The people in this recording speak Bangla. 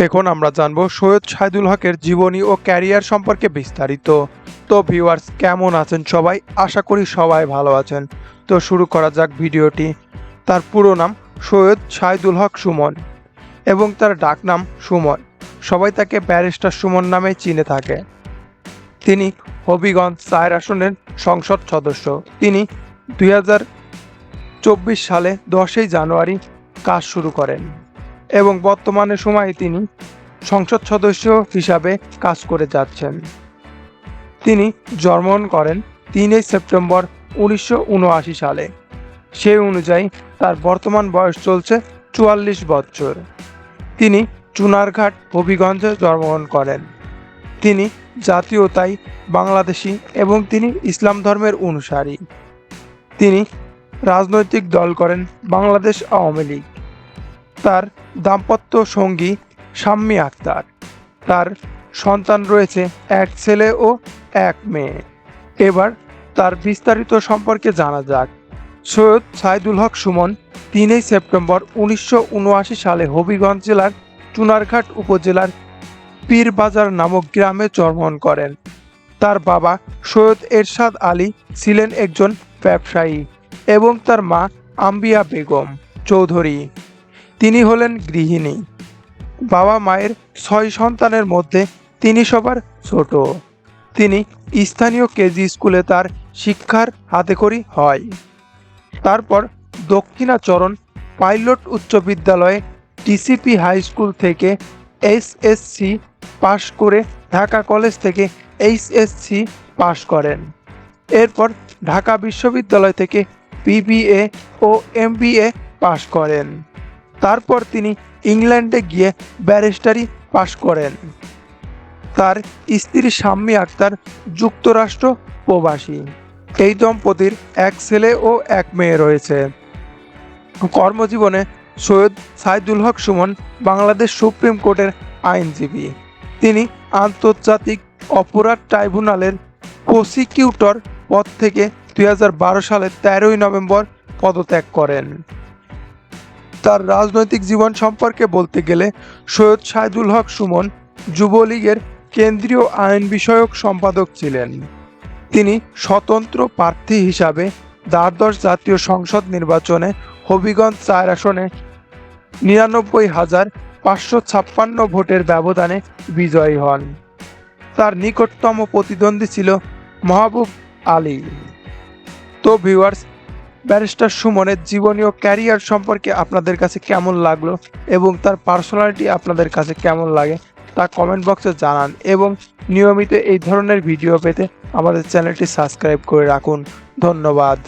দেখুন, আমরা জানব সৈয়দ শাহিদুল হকের জীবনী ও ক্যারিয়ার সম্পর্কে বিস্তারিত। তো ভিউয়ার্স, কেমন আছেন সবাই? আশা করি সবাই ভালো আছেন। তো শুরু করা যাক ভিডিওটি। তার পুরো নাম সৈয়দ শাহিদুল হক সুমন এবং তার ডাকনাম সুমন। সবাই তাকে ব্যারিস্টার সুমন নামে চিনে থাকে। তিনি হবিগঞ্জ চার আসনের সংসদ সদস্য। তিনি দুই সালে দশই জানুয়ারি কাজ শুরু করেন। এবং বর্তমানে সময়ে তিনি সংসদ সদস্য হিসাবে কাজ করে যাচ্ছেন। তিনি জন্মগ্রহণ করেন তিনই সেপ্টেম্বর উনিশশো উনআশি সালে। সেই অনুযায়ী তার বর্তমান বয়স চলছে চুয়াল্লিশ বছর। তিনি চুনারঘাট, হবিগঞ্জে জন্মগ্রহণ করেন। তিনি জাতীয়তাই বাংলাদেশি এবং তিনি ইসলাম ধর্মের অনুসারী। তিনি রাজনৈতিক দল করেন বাংলাদেশ আওয়ামী লীগ। তার দাম্পত্য সঙ্গী শাম্মী আক্তার। তার সন্তান রয়েছে এক ছেলে ও এক মেয়ে। এবার তার বিস্তারিত সম্পর্কে জানা যাক। সৈয়দ সাইদুল হক সুমন তিনই সেপ্টেম্বর উনিশশো উনআশি সালে হবিগঞ্জ জেলার চুনারঘাট উপজেলার পীরবাজার নামক গ্রামে জন্মগ্রহণ করেন। তার বাবা সৈয়দ এরশাদ আলী ছিলেন একজন ব্যবসায়ী এবং তার মা আম্বিয়া বেগম চৌধুরী। তিনি হলেন গৃহিণী। বাবা মায়ের ছয় সন্তানের মধ্যে তিনি সবার ছোট। তিনি স্থানীয় কেজি স্কুলে তার শিক্ষার হাতেখড়ি হয়। তারপর দক্ষিণাচরণ পাইলট উচ্চ বিদ্যালয়ে টিসিপি হাই স্কুল থেকে এইচএসসি পাশ করে ঢাকা কলেজ থেকে এইচএসসি পাশ করেন। এরপর ঢাকা বিশ্ববিদ্যালয় থেকে বিবিএ ও এমবিএ পাশ করেন। তারপর তিনি ইংল্যান্ডে গিয়ে ব্যারিস্টারি পাশ করেন। তার স্ত্রী শাম্মী আক্তার যুক্তরাষ্ট্র প্রবাসী। এই দম্পতির এক ছেলে ও এক মেয়ে রয়েছে। কর্মজীবনে সৈয়দ সাইদুল হক সুমন বাংলাদেশ সুপ্রিম কোর্টের আইনজীবী। তিনি আন্তর্জাতিক অপরাধ ট্রাইব্যুনালের প্রসিকিউটর পদ থেকে দু হাজার বারো সালের তেরোই নভেম্বর পদত্যাগ করেন। তার রাজনৈতিক জীবন সম্পর্কে বলতে গেলে সৈয়দ সাইদুল হক সুমন যুবলীগের কেন্দ্রীয় আইন বিষয়ক সম্পাদক ছিলেন। তিনি স্বতন্ত্র প্রার্থী হিসাবে দ্বাদশ জাতীয় সংসদ নির্বাচনে হবিগঞ্জ চার আসনে নিরানব্বই হাজার পাঁচশো ছাপ্পান্ন ভোটের ব্যবধানে বিজয়ী হন। তার নিকটতম প্রতিদ্বন্দ্বী ছিল মাহবুব আলী। তো ভিউয়ার্স ব্যারিস্টার সুমনের জীবনী ও ক্যারিয়ার সম্পর্কে আপনাদের কাছে কেমন লাগল এবং তার পার্সোনালিটি আপনাদের কাছে কেমন লাগে তা কমেন্ট বক্সে জানান এবং নিয়মিত এই ধরনের ভিডিও পেতে আমাদের চ্যানেলটি সাবস্ক্রাইব করে রাখুন। ধন্যবাদ।